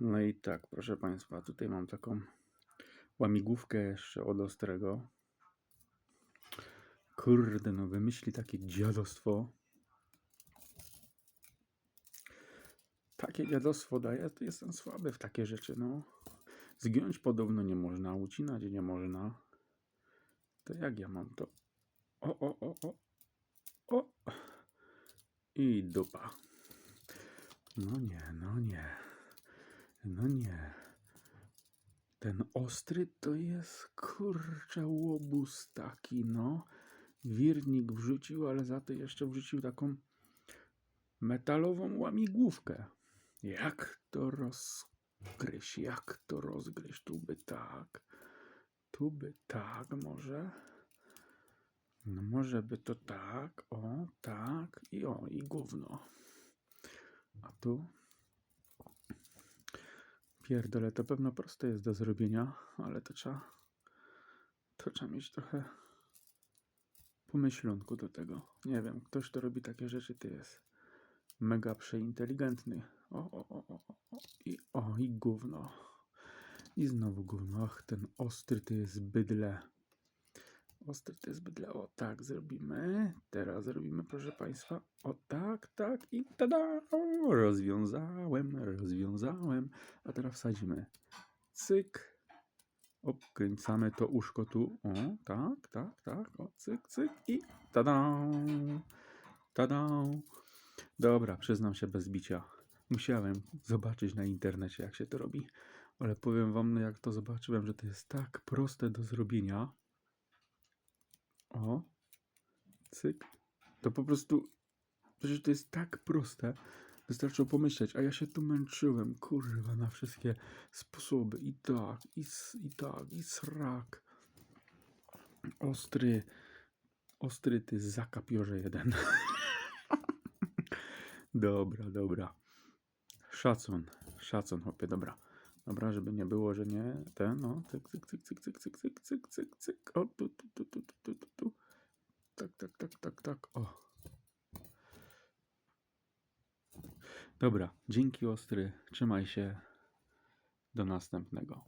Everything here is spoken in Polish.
No i tak, proszę Państwa, tutaj mam taką łamigłówkę jeszcze od Ostrego. Kurde, no wymyśli takie dziadostwo. Takie dziadostwo daje, to jestem słaby w takie rzeczy, no. Zgiąć podobno nie można, ucinać nie można. To jak ja mam to? O, o, o, o. O! I dupa. No nie, no nie. No nie. Ten ostry to jest kurczę łobuz taki, no. Wirnik wrzucił, ale za to jeszcze wrzucił taką metalową łamigłówkę. Jak to rozgryźć? Jak to rozgryźć? Tu by tak. Tu by tak może. No może by to tak. O, tak. I o, i gówno. A tu? Pierdolę, to pewno proste jest do zrobienia, ale to trzeba, to trzeba mieć trochę pomyślunku do tego. Nie wiem, ktoś, kto robi takie rzeczy, to jest mega przeinteligentny. O, o, o, o, o, i, o, i gówno. I znowu gówno. Ach, ten ostry to jest bydle. Ostry to jest bydle. O, tak zrobimy. Teraz zrobimy, proszę Państwa. O, tak, tak i tada! Rozwiązałem, rozwiązałem. A teraz wsadzimy. Cyk. Obkręcamy to uszko tu. O, tak, tak, tak. O, cyk, cyk i tada! Tada! Dobra, przyznam się bez bicia. Musiałem zobaczyć na internecie, jak się to robi. Ale powiem wam, jak to zobaczyłem, że to jest tak proste do zrobienia. O, cyk. To po prostu, przecież to jest tak proste. Wystarczyło pomyśleć, a ja się tu męczyłem, kurwa, na wszystkie sposoby. I tak, i, i tak, i srak. Ostry, ostry ty zakapiorze jeden. Dobra, dobra. Szacun, szacun, chłopie, dobra. Dobra, żeby nie było, że nie. Ten, no, cyk, cyk, cyk, cyk, cyk, cyk, cyk, cyk, cyk, cyk, o, tu, tu, tu, tu, tu, tu, tu. Tak, tak, tak, tak, tak, o. Dobra, dzięki ostry, trzymaj się, do następnego.